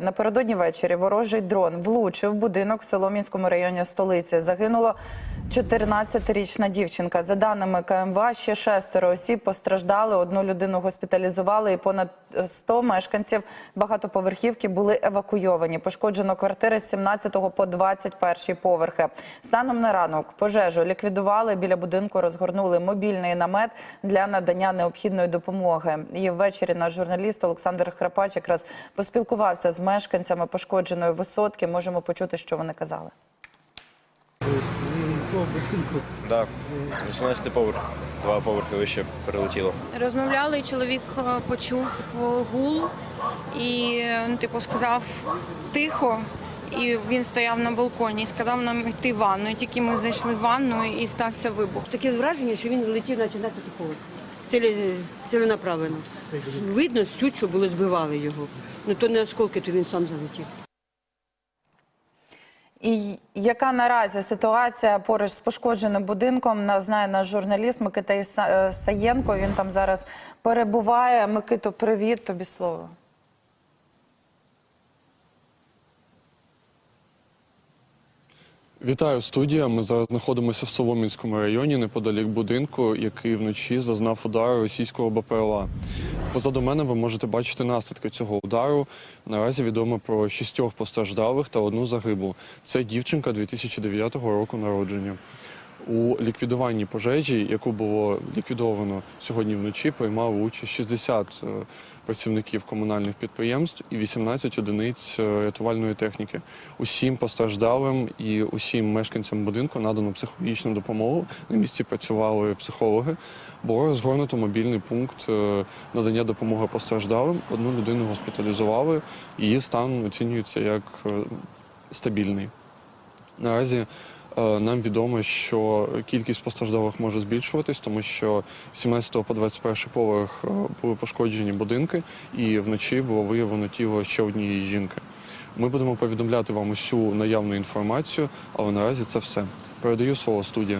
Напередодні ввечері ворожий дрон влучив будинок в Солом'янському районі столиці. Загинуло 14-річна дівчинка. За даними КМВА, ще шестеро осіб постраждали. Одну людину госпіталізували, і понад 100 мешканців багатоповерхівки були евакуйовані. Пошкоджено квартири з 17 по 21 поверхи. Станом на ранок пожежу ліквідували. Біля будинку розгорнули мобільний намет для надання необхідної допомоги. І ввечері наш журналіст Олександр Храпач якраз поспілкувався з мешканцями пошкодженої висотки. Можемо почути, що вони казали. з. Так, 18 поверх, два поверхи вище перелетіло. Розмовляли, і чоловік е, почув е, гул і ну, типу сказав тихо. І він стояв на балконі і сказав нам йти в ванну. І тільки ми зайшли в ванну і стався вибух. Таке враження, що він летів наче на поверх. Цілі, ціленаправленно. Видно, чуть, що були збивали його. Ну то не осколки, то він сам залетів. І яка наразі ситуація поруч з пошкодженим будинком? Нас знає наш журналіст Микита Іса- е, Саєнко. Він там зараз перебуває. Микито, привіт, тобі слово. Вітаю студія. Ми зараз знаходимося в Солом'янському районі неподалік будинку, який вночі зазнав удару російського БПЛА. Позаду мене ви можете бачити наслідки цього удару. Наразі відомо про шістьох постраждалих та одну загиблу. Це дівчинка 2009 року народження. У ліквідуванні пожежі, яку було ліквідовано сьогодні вночі, приймали участь 60 е, працівників комунальних підприємств і 18 одиниць е, рятувальної техніки. Усім постраждалим і усім мешканцям будинку надано психологічну допомогу. На місці працювали психологи. Було розгорнуто мобільний пункт е, надання допомоги постраждалим. Одну людину госпіталізували. Її стан оцінюється як стабільний. Наразі нам відомо, що кількість постраждалих може збільшуватись, тому що з 17 по 21 поверх е, були пошкоджені будинки, і вночі було виявлено тіло ще однієї жінки. Ми будемо повідомляти вам усю наявну інформацію, але наразі це все. Передаю слово студії.